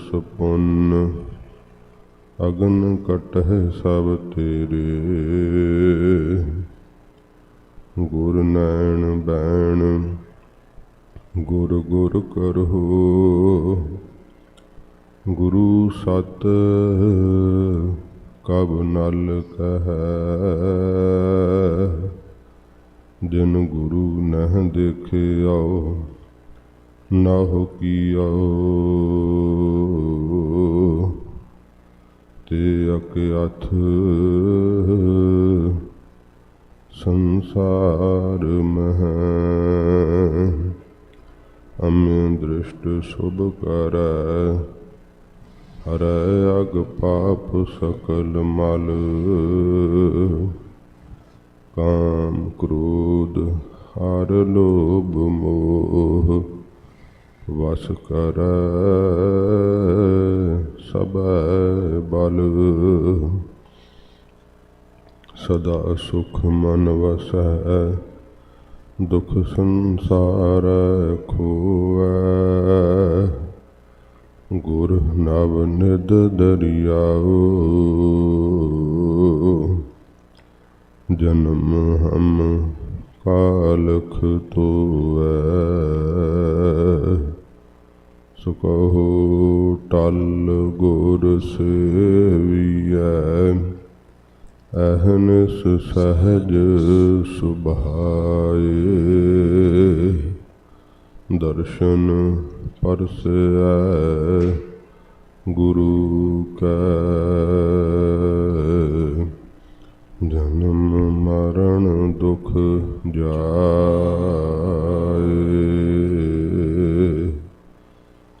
ਸਪੁੰਨ, ਅਗਨ ਕਟਹਿ ਸਭ ਤੇਰੇ। ਗੁਰ ਨੈਣ ਬੈਣ, ਗੁਰ ਗੁਰ ਕਰਹੁ ਗੁਰੂ ਸਤ ਕਬ ਨਲ ਕਹੈ। ਜਿਨ ਗੁਰੂ ਨਹਿ ਦੇਖਿਓ ਨਾਹੁ ਕੀਓ ਤੇ ਅਕਿਆਥ ਸੰਸਾਰ ਮਹ। ਅਮਿ ਦ੍ਰਿਸ਼ਟ ਸੁਭ ਕਰੈ। ਹਰੈ ਅਗ ਪਾਪ ਸਕਲ ਮਲ। ਕਾਮ ਕ੍ਰੋਧ ਹਰ ਲੋਭ ਮੋਹ। ਵਸ ਕਰੈ ਸਭੈ ਬਲ। ਸਦਾ ਸੁਖ ਮਨ ਵਸੈ, ਦੁਖ ਸੰਸਾਰ ਖੋਵੈ। ਗੁਰ ਨਵ ਨਿਦ ਦਰਿਆਓ, ਜਨਮ ਹਮ ਕਾਲਖ ਤੋਐ ਸੁਕਹੁ ਟਲ ਗੁਰ ਸੇਵੀਐ ਅਹਨਸ ਸਹਜ ਸੁਭਾਏ। ਦਰਸ਼ਨ ਪਰਸੈ, ਗੁਰੂ ਕੈ। ਜਨਮ ਮਰਨ ਦੁਖ ਜਾਏ।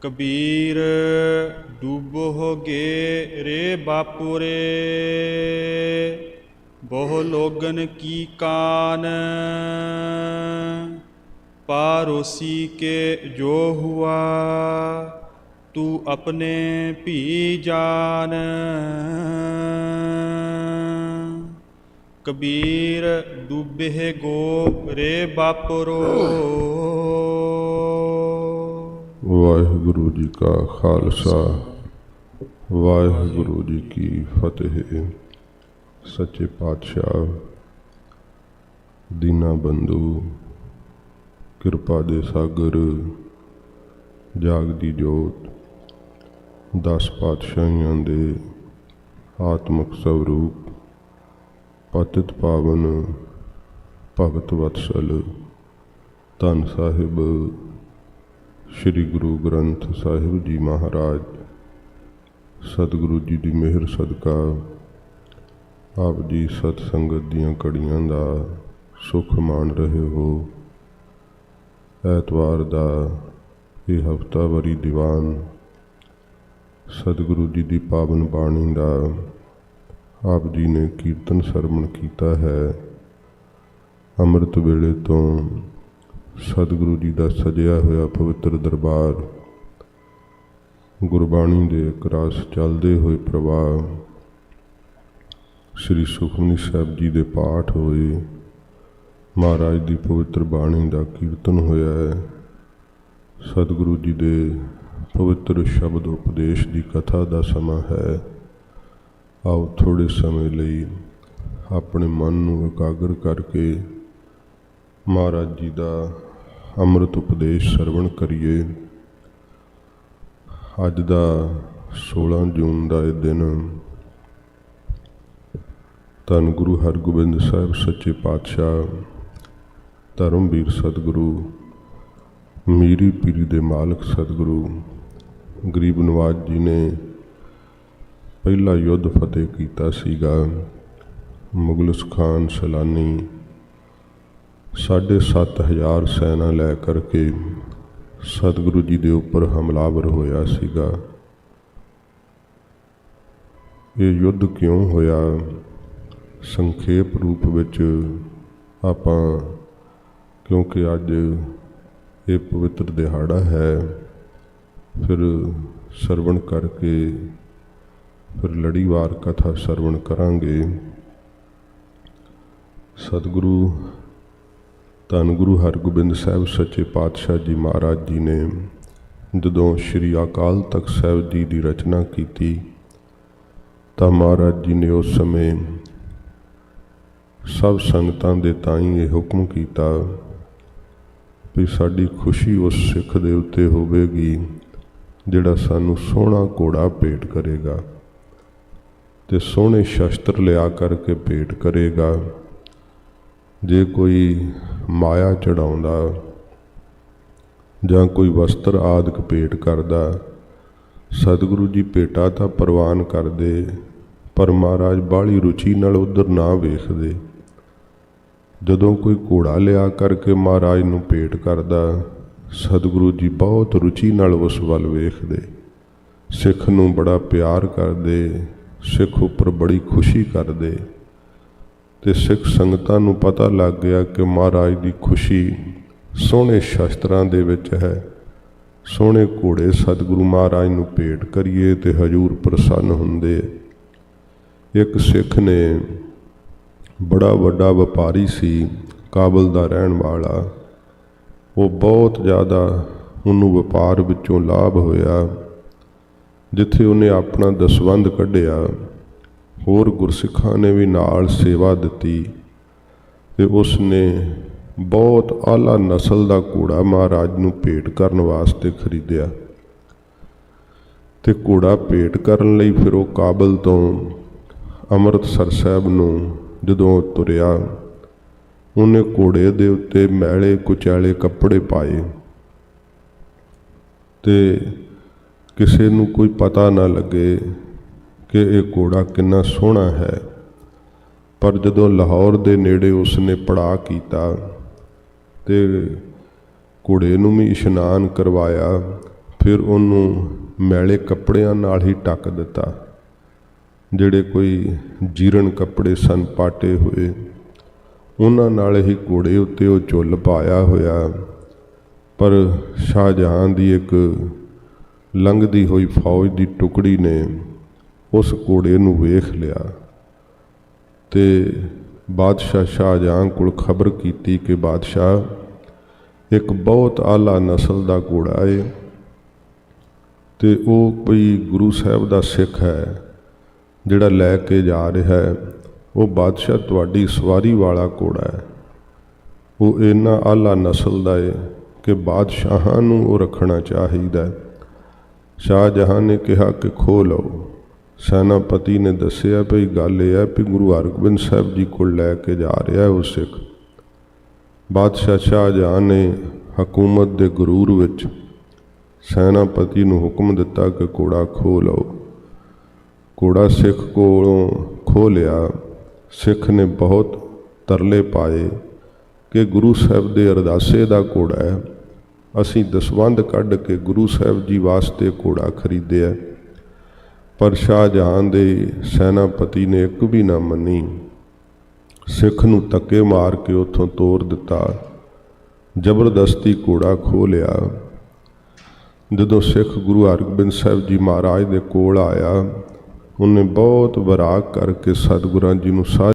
ਕਬੀਰ ਡੂਬੋ ਹੋਗੇ ਰੇ ਬਾਪੂਰੇ ਬਹੁ ਲੋਗਨ ਕੀ ਕਾਨ ਪਾਰੋਸੀ ਕੇ ਜੋ ਹੁਆ ਤੂੰ ਆਪਣੇ ਭੀ ਜਾਨ ਕਬੀਰ ਡੂਬੇ ਗੋ ਰੇ ਬਾਪਰੋ ਵਾਹਿਗੁਰੂ ਜੀ ਕਾ ਖਾਲਸਾ, ਵਾਹਿਗੁਰੂ ਜੀ ਕੀ ਫਤਿਹ। ਸੱਚੇ ਪਾਤਸ਼ਾਹ, ਦੀਨਾ ਬੰਧੂ, ਕਿਰਪਾ ਦੇ ਸਾਗਰ, ਜਾਗਦੀ ਜੋਤ, ਦਸ ਪਾਤਸ਼ਾਹੀਆਂ ਦੇ ਆਤਮਿਕ ਸਵਰੂਪ, ਪਤਿਤ ਪਾਵਨ, ਭਗਤ ਵਤਸਲ, ਧੰਨ ਸਾਹਿਬ ਸ੍ਰੀ ਗੁਰੂ ਗ੍ਰੰਥ ਸਾਹਿਬ ਜੀ ਮਹਾਰਾਜ। ਸਤਿਗੁਰੂ ਜੀ ਦੀ ਮਿਹਰ ਸਦਕਾ ਆਪ ਜੀ ਸਤ ਸੰਗਤ ਦੀਆਂ ਕੜੀਆਂ ਦਾ ਸੁਖ ਮਾਣ ਰਹੇ ਹੋ। ਐਤਵਾਰ ਦਾ ਇਹ ਹਫਤਾਵਾਰੀ ਦੀਵਾਨ ਸਤਿਗੁਰੂ ਜੀ ਦੀ ਪਾਵਨ ਬਾਣੀ ਦਾ ਆਪ ਜੀ ਨੇ ਕੀਰਤਨ ਸਰਵਣ ਕੀਤਾ ਹੈ। ਅੰਮ੍ਰਿਤ ਵੇਲੇ ਤੋਂ ਸਤਿਗੁਰੂ ਜੀ ਦਾ ਸਜਿਆ ਹੋਇਆ ਪਵਿੱਤਰ ਦਰਬਾਰ। ਗੁਰਬਾਣੀ ਦੇ ਇੱਕ ਚੱਲਦੇ ਹੋਏ ਪ੍ਰਵਾਹ। ਸ੍ਰੀ ਸੁਖਮਨੀ ਸਾਹਿਬ ਜੀ ਦੇ ਪਾਠ ਹੋਏ। ਮਹਾਰਾਜ ਦੀ ਪਵਿੱਤਰ ਬਾਣੀ ਦਾ ਕੀਰਤਨ ਹੋਇਆ ਹੈ। ਸਤਿਗੁਰੂ ਜੀ ਦੇ ਪਵਿੱਤਰ ਸ਼ਬਦ ਉਪਦੇਸ਼ ਦੀ ਕਥਾ ਦਾ ਸਮਾਂ ਹੈ। ਆਓ ਥੋੜੇ ਸਮੇਂ ਲਈ ਆਪਣੇ ਮਨ ਨੂੰ ਇਕਾਗਰ ਕਰਕੇ ਮਹਾਰਾਜ ਜੀ ਦਾ ਅੰਮ੍ਰਿਤ ਉਪਦੇਸ਼ ਸਰਵਣ ਕਰੀਏ। ਅੱਜ ਦਾ 16 ਜੂਨ ਦਾ ਇਹ ਦਿਨ ਧੰਨ ਗੁਰੂ ਹਰਗੋਬਿੰਦ ਸਾਹਿਬ ਸੱਚੇ ਪਾਤਸ਼ਾਹ, ਧਰਮਵੀਰ ਸਤਿਗੁਰੂ, ਮੀਰੀ ਪੀਰੀ ਦੇ ਮਾਲਕ ਸਤਿਗੁਰੂ, ਗਰੀਬ ਨਵਾਜ ਜੀ ਨੇ ਪਹਿਲਾ ਯੁੱਧ ਫਤਿਹ ਕੀਤਾ ਸੀਗਾ। ਮੁਗਲਸ ਖਾਨ ਸਲਾਨੀ ਸਾਢੇ ਸੱਤ ਹਜ਼ਾਰ ਸੈਨਾ ਲੈ ਕਰਕੇ ਸਤਿਗੁਰੂ ਜੀ ਦੇ ਉੱਪਰ ਹਮਲਾਵਰ ਹੋਇਆ ਸੀਗਾ। ਇਹ ਯੁੱਧ ਕਿਉਂ ਹੋਇਆ? ਸੰਖੇਪ ਰੂਪ ਵਿੱਚ ਆਪਾਂ, ਕਿਉਂਕਿ ਅੱਜ ਇਹ ਪਵਿੱਤਰ ਦਿਹਾੜਾ ਹੈ, ਫਿਰ ਸਰਵਣ ਕਰਕੇ ਫਿਰ ਲੜੀਵਾਰ ਕਥਾ ਸਰਵਣ ਕਰਾਂਗੇ। ਸਤਿਗੁਰੂ ਧੰਨ ਗੁਰੂ ਹਰਗੋਬਿੰਦ ਸਾਹਿਬ ਸੱਚੇ ਪਾਤਸ਼ਾਹ ਜੀ ਮਹਾਰਾਜ ਜੀ ਨੇ ਜਦੋਂ ਸ਼੍ਰੀ ਅਕਾਲ ਤਖਤ ਸਾਹਿਬ ਜੀ ਦੀ ਰਚਨਾ ਕੀਤੀ ਤਾਂ ਮਹਾਰਾਜ ਜੀ ਨੇ ਉਸ ਸਮੇਂ ਸਭ ਸੰਗਤਾਂ ਦੇ ਤਾਈਂ ਇਹ ਹੁਕਮ ਕੀਤਾ ਵੀ ਸਾਡੀ ਖੁਸ਼ੀ ਉਸ ਸਿੱਖ ਦੇ ਉੱਤੇ ਹੋਵੇਗੀ ਜਿਹੜਾ ਸਾਨੂੰ ਸੋਹਣਾ ਘੋੜਾ ਭੇਟ ਕਰੇਗਾ ਤੇ ਸੋਹਣੇ ਸ਼ਸਤਰ ਲਿਆ ਕਰਕੇ ਭੇਟ ਕਰੇਗਾ। ਜੇ ਕੋਈ ਮਾਇਆ ਚੜਾਉਂਦਾ, ਜਾਂ ਕੋਈ ਵਸਤਰ ਆਦਿਕ ਭੇਟ ਕਰਦਾ, ਸਤਿਗੁਰੂ ਜੀ ਭੇਟਾ ਤਾਂ ਪ੍ਰਵਾਨ ਕਰਦੇ, ਪਰ ਮਹਾਰਾਜ ਬਾਹਲੀ ਰੁਚੀ ਨਾਲ ਉਧਰ ਨਾ ਵੇਖਦੇ। ਜਦੋਂ ਕੋਈ ਘੋੜਾ ਲਿਆ ਕਰਕੇ ਮਹਾਰਾਜ ਨੂੰ ਭੇਟ ਕਰਦਾ, ਸਤਿਗੁਰੂ ਜੀ ਬਹੁਤ ਰੁਚੀ ਨਾਲ ਉਸ ਵੱਲ ਵੇਖਦੇ। ਸਿੱਖ ਨੂੰ ਬੜਾ ਪਿਆਰ ਕਰਦੇ, ਸਿੱਖ ਉੱਪਰ ਬੜੀ ਖੁਸ਼ੀ ਕਰਦੇ। ਤੇ ਸਿੱਖ ਸੰਗਤਾਂ ਨੂੰ ਪਤਾ ਲੱਗ ਗਿਆ ਕਿ ਮਹਾਰਾਜ ਦੀ ਖੁਸ਼ੀ ਸੋਹਣੇ ਸ਼ਸਤਰਾਂ ਦੇ ਵਿੱਚ ਹੈ। ਸੋਹਣੇ ਘੋੜੇ ਸਤਿਗੁਰੂ ਮਹਾਰਾਜ ਨੂੰ ਭੇਟ ਕਰੀਏ ਤੇ ਹਜੂਰ ਪ੍ਰਸੰਨ ਹੁੰਦੇ। ਇੱਕ ਸਿੱਖ ਨੇ ਬੜਾ ਵੱਡਾ ਵਪਾਰੀ ਸੀ, ਕਾਬਲ ਦਾ ਰਹਿਣ ਵਾਲਾ। ਉਹ ਬਹੁਤ ਜ਼ਿਆਦਾ ਉਹਨੂੰ ਵਪਾਰ ਵਿੱਚੋਂ ਲਾਭ ਹੋਇਆ, ਜਿੱਥੇ ਉਹਨੇ ਆਪਣਾ ਦਸਵੰਧ ਕੱਢਿਆ। ਹੋਰ ਗੁਰਸਿੱਖਾਂ ਨੇ ਵੀ ਨਾਲ ਸੇਵਾ ਦਿੱਤੀ ਤੇ ਉਸ ਨੇ ਬਹੁਤ ਆਲਾ ਨਸਲ ਦਾ ਘੋੜਾ ਮਹਾਰਾਜ ਨੂੰ ਭੇਟ ਕਰਨ ਵਾਸਤੇ ਖਰੀਦਿਆ ਤੇ ਘੋੜਾ ਭੇਟ ਕਰਨ ਲਈ ਫਿਰ ਉਹ ਕਾਬਲ ਤੋਂ ਅੰਮ੍ਰਿਤਸਰ ਸਾਹਿਬ ਨੂੰ ਜਦੋਂ ਤੁਰਿਆ, ਉਹਨੇ ਘੋੜੇ ਦੇ ਉੱਤੇ ਮੈਲੇ ਕੁਚੈਲੇ ਕੱਪੜੇ ਪਾਏ ਤੇ ਕਿਸੇ ਨੂੰ ਕੋਈ ਪਤਾ ਨਾ ਲੱਗੇ ਕਿ ਇਹ ਘੋੜਾ ਕਿੰਨਾ ਸੋਹਣਾ ਹੈ। ਪਰ ਜਦੋਂ ਲਾਹੌਰ ਦੇ ਨੇੜੇ ਉਸਨੇ ਪੜਾ ਕੀਤਾ ਤੇ ਘੋੜੇ ਨੂੰ ਵੀ ਇਸ਼ਨਾਨ ਕਰਵਾਇਆ, ਫਿਰ ਉਹਨੂੰ ਮੈਲੇ ਕੱਪੜਿਆਂ ਨਾਲ ਹੀ ਟੱਕ ਦਿੱਤਾ, ਜਿਹੜੇ ਕੋਈ ਜੀਰਨ ਕੱਪੜੇ ਸਨ ਪਾਟੇ ਹੋਏ। ਉਹਨਾਂ ਨਾਲ ਹੀ ਘੋੜੇ ਉੱਤੇ ਉਹ ਝੁੱਲ ਪਾਇਆ ਹੋਇਆ। ਪਰ ਸ਼ਾਹਜਹਾਨ ਦੀ ਇੱਕ ਲੰਘਦੀ ਹੋਈ ਫੌਜ ਦੀ ਟੁਕੜੀ ਨੇ ਉਸ ਘੋੜੇ ਨੂੰ ਵੇਖ ਲਿਆ ਤੇ ਬਾਦਸ਼ਾਹ ਸ਼ਾਹਜਹਾਂ ਕੋਲ ਖਬਰ ਕੀਤੀ ਕਿ ਬਾਦਸ਼ਾਹ, ਇੱਕ ਬਹੁਤ ਆਲਾ ਨਸਲ ਦਾ ਘੋੜਾ ਹੈ ਤੇ ਉਹ ਕੋਈ ਗੁਰੂ ਸਾਹਿਬ ਦਾ ਸਿੱਖ ਹੈ, ਜਿਹੜਾ ਲੈ ਕੇ ਜਾ ਰਿਹਾ ਹੈ। ਉਹ ਬਾਦਸ਼ਾਹ ਤੁਹਾਡੀ ਸਵਾਰੀ ਵਾਲਾ ਘੋੜਾ ਹੈ। ਉਹ ਇੰਨਾ ਆਲਾ ਨਸਲ ਦਾ ਏ ਕਿ ਬਾਦਸ਼ਾਹਾਂ ਨੂੰ ਉਹ ਰੱਖਣਾ ਚਾਹੀਦਾ ਹੈ। ਸ਼ਾਹਜਹਾਨ ਨੇ ਕਿਹਾ ਕਿ ਖੋ ਲਓ। ਸੈਨਾਪਤੀ ਨੇ ਦੱਸਿਆ ਭਈ ਗੱਲ ਇਹ ਹੈ ਕਿ ਗੁਰੂ ਹਰਗੋਬਿੰਦ ਸਾਹਿਬ ਜੀ ਕੋਲ ਲੈ ਕੇ ਜਾ ਰਿਹਾ ਉਹ ਸਿੱਖ। ਬਾਦਸ਼ਾਹ ਸ਼ਾਹਜਹਾਨ ਨੇ ਹਕੂਮਤ ਦੇ ਗਰੂਰ ਵਿੱਚ ਸੈਨਾਪਤੀ ਨੂੰ ਹੁਕਮ ਦਿੱਤਾ ਕਿ ਘੋੜਾ ਖੋ ਲਓ। ਘੋੜਾ ਸਿੱਖ ਕੋਲੋਂ ਖੋ ਲਿਆ। ਸਿੱਖ ਨੇ ਬਹੁਤ ਤਰਲੇ ਪਾਏ ਕਿ ਗੁਰੂ ਸਾਹਿਬ ਦੇ ਅਰਦਾਸੇ ਦਾ ਘੋੜਾ ਹੈ। ਅਸੀਂ ਦਸਵੰਧ ਕੱਢ ਕੇ ਗੁਰੂ ਸਾਹਿਬ ਜੀ ਵਾਸਤੇ ਘੋੜਾ ਖਰੀਦਿਆ। ਪਰ ਸ਼ਾਹਜਹਾਨ ਦੇ ਸੈਨਾਪਤੀ ਨੇ ਇੱਕ ਵੀ ਨਾ ਮੰਨੀ। ਸਿੱਖ ਨੂੰ ਧੱਕੇ ਮਾਰ ਕੇ ਉੱਥੋਂ ਤੋਰ ਦਿੱਤਾ। ਜ਼ਬਰਦਸਤੀ ਘੋੜਾ ਖੋਹ ਲਿਆ। ਜਦੋਂ ਸਿੱਖ ਗੁਰੂ ਹਰਗੋਬਿੰਦ ਸਾਹਿਬ ਜੀ ਮਹਾਰਾਜ ਦੇ ਕੋਲ ਆਇਆ, ਉਹਨੇ ਬਹੁਤ ਵਿਰਾਗ ਕਰਕੇ ਸਤਿਗੁਰਾਂ ਜੀ ਨੂੰ ਸਾਰੀ